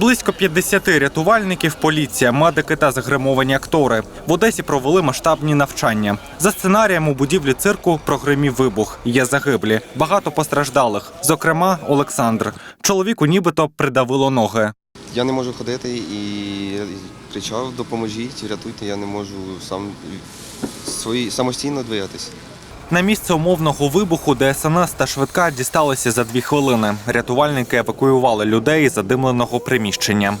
Близько 50 рятувальників, поліція, медики та загримовані актори в Одесі провели масштабні навчання. За сценарієм у будівлі цирку прогримів вибух. Є загиблі, багато постраждалих. Зокрема, Олександр. Чоловіку нібито придавило ноги. Я не можу ходити і кричав, допоможіть, рятуйте, я не можу сам свої, самостійно двигатися. На місце умовного вибуху ДСНС та швидка дісталися за дві хвилини. Рятувальники евакуювали людей із задимленого приміщення.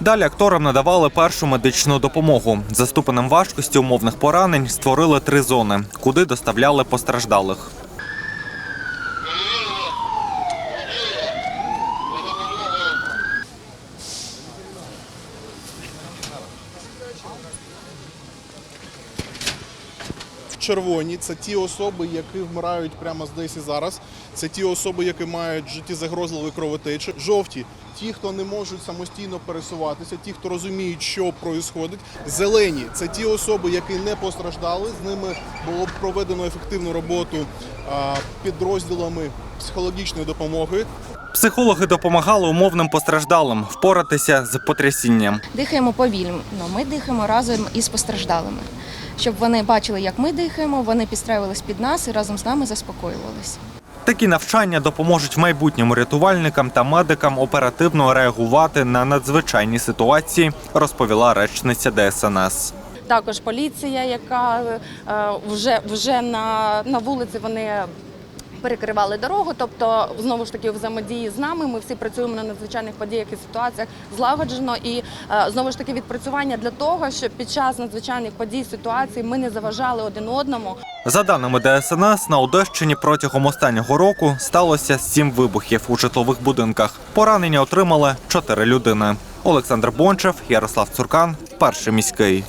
Далі акторам надавали першу медичну допомогу. За ступенем важкості умовних поранень створили три зони, куди доставляли постраждалих. Червоні це ті особи, які вмирають прямо здесь і зараз. Це ті особи, які мають життєзагрозливі кровотечі. Жовті ті, хто не можуть самостійно пересуватися, ті, хто розуміють, що відбувається. Зелені це ті особи, які не постраждали. З ними було проведено ефективну роботу підрозділами психологічної допомоги. Психологи допомагали умовним постраждалим впоратися з потрясінням. Дихаємо повільно. Ми дихаємо разом із постраждалими. Щоб вони бачили, як ми дихаємо, вони підстраювались під нас і разом з нами заспокоювалися. Такі навчання допоможуть майбутнім рятувальникам та медикам оперативно реагувати на надзвичайні ситуації, розповіла речниця ДСНС. Також поліція, яка е, вже, вже на, на вулиці вони перекривали дорогу. Тобто, знову ж таки, взаємодії з нами ми всі працюємо на надзвичайних подіях і ситуаціях злагоджено. І е, знову ж таки відпрацювання для того, щоб під час надзвичайних подій ситуацій ми не заважали один одному. За даними ДСНС, на Одещині протягом останнього року сталося сім вибухів у житлових будинках. Поранення отримали чотири людини. Олександр Бончев, Ярослав Цуркан, перший міський.